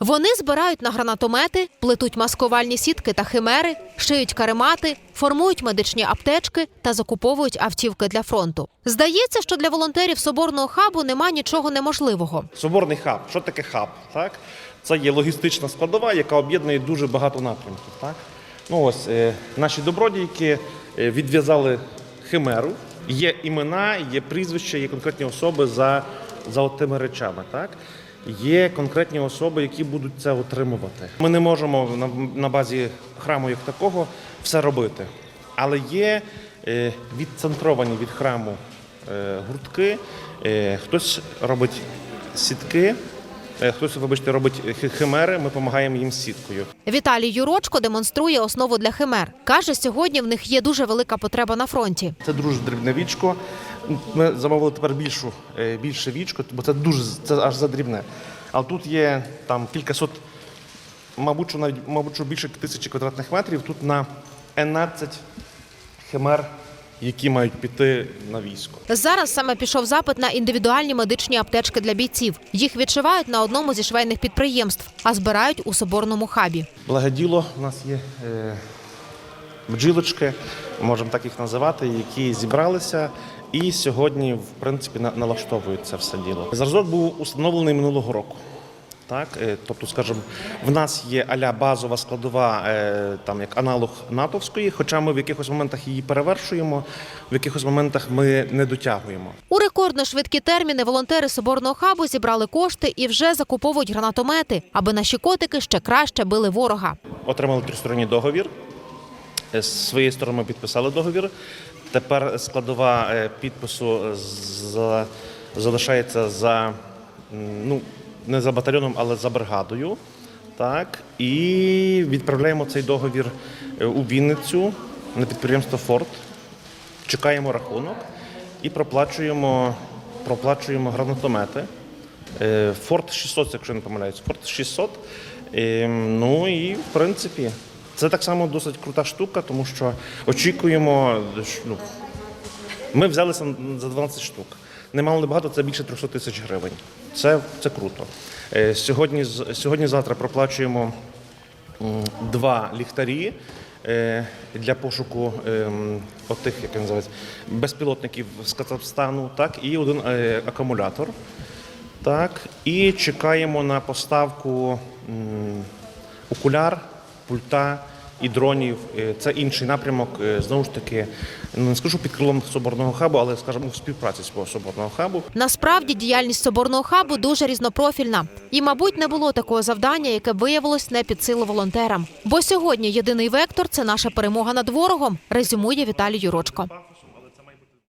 Вони збирають на гранатомети, плетуть маскувальні сітки та химери, шиють каремати, формують медичні аптечки та закуповують автівки для фронту. Здається, що для волонтерів соборного хабу нема нічого неможливого. Соборний хаб. Що таке хаб? Так? Це є логістична складова, яка об'єднує дуже багато напрямків. Так? Ну, ось, е, наші добродійки е, відв'язали химеру. Є імена, є прізвища, є конкретні особи за, за тими речами. Так? Є конкретні особи, які будуть це отримувати. Ми не можемо на, базі храму як такого все робити. Але є е, відцентровані від храму е, гуртки. Е, хтось робить сітки, хтось, вибачте, робить химери. Ми допомагаємо їм з сіткою. Віталій Юрочко демонструє основу для химер. каже, сьогодні в них є дуже велика потреба на фронті. Це дуже дрібне вічко. Ми замовили тепер більшу, е, більше вічко, бо це дуже це аж задрібне. Але тут є там кількасот, мабуть, що навіть мабуть, що більше тисячі квадратних метрів. Тут на 11 химер, які мають піти на військо. Зараз саме пішов запит на індивідуальні медичні аптечки для бійців. Їх відшивають на одному зі швейних підприємств, а збирають у соборному хабі. Благоділо у нас є е, бджілочки, можемо так їх називати, які зібралися і сьогодні, в принципі, на- налаштовують це все діло. Зразок був установлений минулого року. Так, е, тобто, скажімо, в нас є аля базова складова, е, там як аналог натовської, хоча ми в якихось моментах її перевершуємо, в якихось моментах ми не дотягуємо. У рекордно швидкі терміни волонтери соборного хабу зібрали кошти і вже закуповують гранатомети, аби наші котики ще краще били ворога. Отримали тристоронній договір. Е, З своєї сторони ми підписали договір. Тепер складова підпису залишається за ну, не за батальйоном, але за бригадою. Так. І відправляємо цей договір е, у Вінницю на підприємство Форт. Чекаємо рахунок і проплачуємо, проплачуємо гранатомети. Е, Форт 600, якщо не помиляюсь, Форт 600. Е, Ну і в принципі, це так само досить крута штука, тому що очікуємо. Ну, ми взялися за 12 штук. Немало не багато, це більше 300 тисяч гривень. Це, це круто. Е, Сьогодні, сьогодні-завтра проплачуємо два ліхтарі е, для пошуку ем, отих, як називається, безпілотників з Казахстану, так, і один е, акумулятор. Так, і чекаємо на поставку окуляр, пульта і дронів. Це інший напрямок. е, Знову ж таки, ну, не скажу під крилом соборного хабу, але скажімо, в співпраці з соборного хабу. Насправді діяльність соборного хабу дуже різнопрофільна. І, мабуть, не було такого завдання, яке виявилось не під силу волонтерам. Бо сьогодні єдиний вектор це наша перемога над ворогом, резюмує Віталій Юрочко.